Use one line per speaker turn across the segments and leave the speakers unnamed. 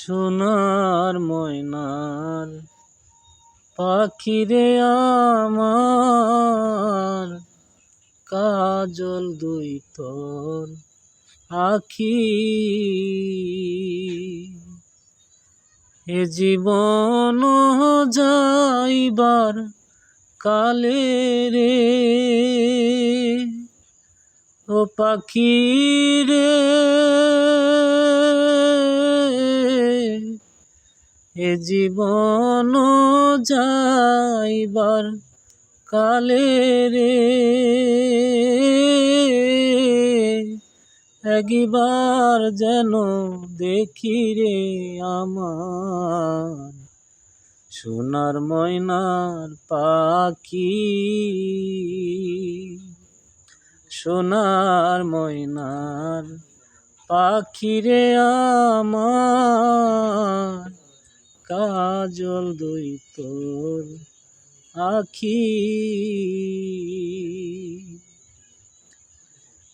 সোনার ময়নার পাখিরে আমার, কাজল দুই তোর আখি এ জীবন যাইবার কালে রে, ও পাখি রে এ জীবন যাইবার কালে রে। একবার যেন দেখি রে আমার সোনার ময়নার পাখি। সোনার ময়নার পাখিরে আমার কাজল দুই তোর আখি।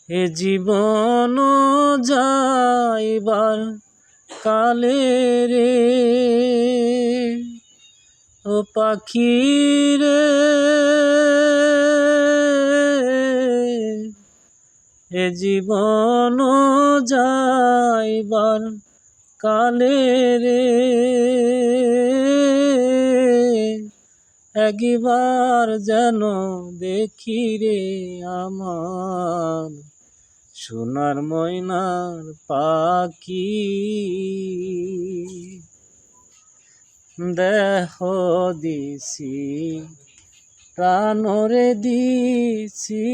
এ জীবন যাইবার কালে রে ও পাখি রে এ জীবন যাইবার কালে রে। একবার যেন দেখি রে আমার সোনার ময়নার পাখি। দেহ দিছি, প্রাণরে দিছি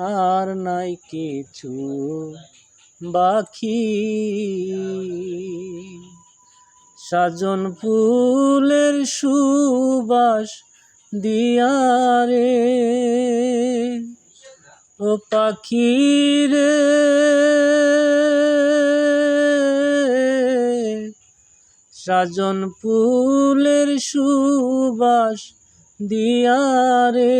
আর নাই কিছু বাকি। সাজন ফুলের সুবাস দিয়ারে ও পাখি রে। সাজন ফুলের সুবাস দিয়ারে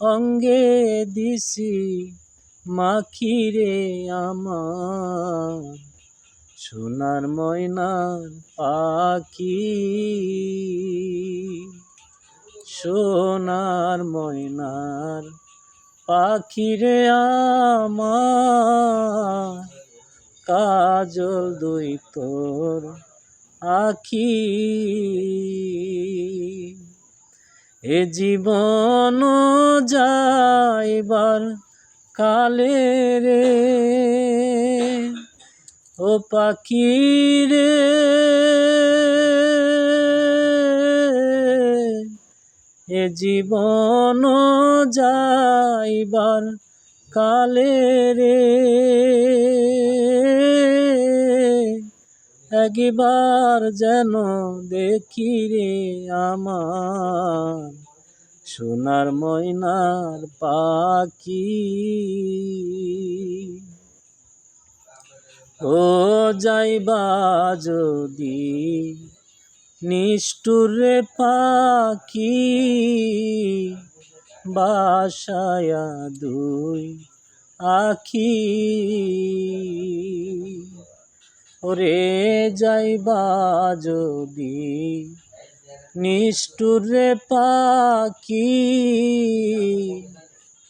অঙ্গে দিছি মাখিরে আমার সোনার ময়নার পাখি, সোনার ময়নার পাখিরে আমার। কাজল দুই তোর আখি। এ জীবন যাইবার কালে রে ও পাখি রে। এ জীবন যাইবার কালে রে একবার যেন দেখি রে আমার সোনার ময়নার পাখি। ও যাইবা যদি নিষ্ঠুরে পাখি, বাসায়া দুই আখি। ওরে যাইবা যদি। নিষ্ঠুরে পাখি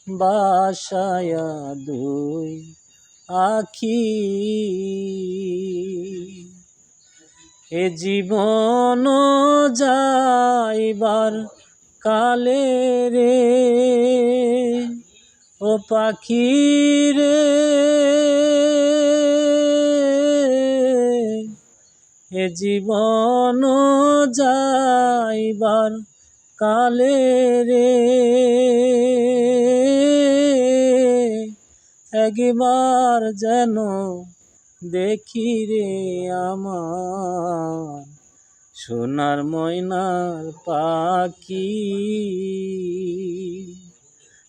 বাসায়া দুই আখি। এ জীবন যাইবার কালে রে, ও পাখি রে এ জীবন যাইবার কালে রে। একবার যেন দেখি রে আমার সোনার ময়নার পাখি।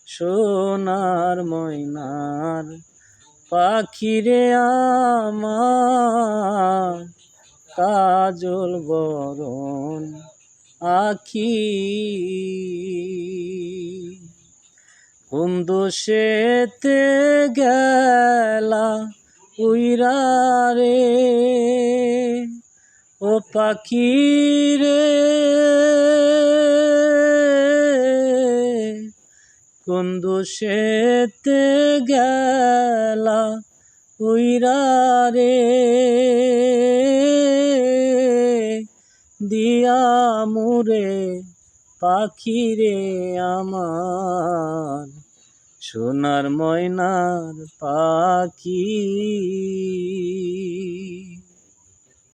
সোনার ময়নার পাখিরে আমার। কাজল বরণ আখি। কোন দোষেতে গেল উইরা রে? ও পাখি রে। কোন দোষেতে গেলা উইরা রে? দিয়া মুরে পাখি রে আমার। সোনার ময়নার পাখি।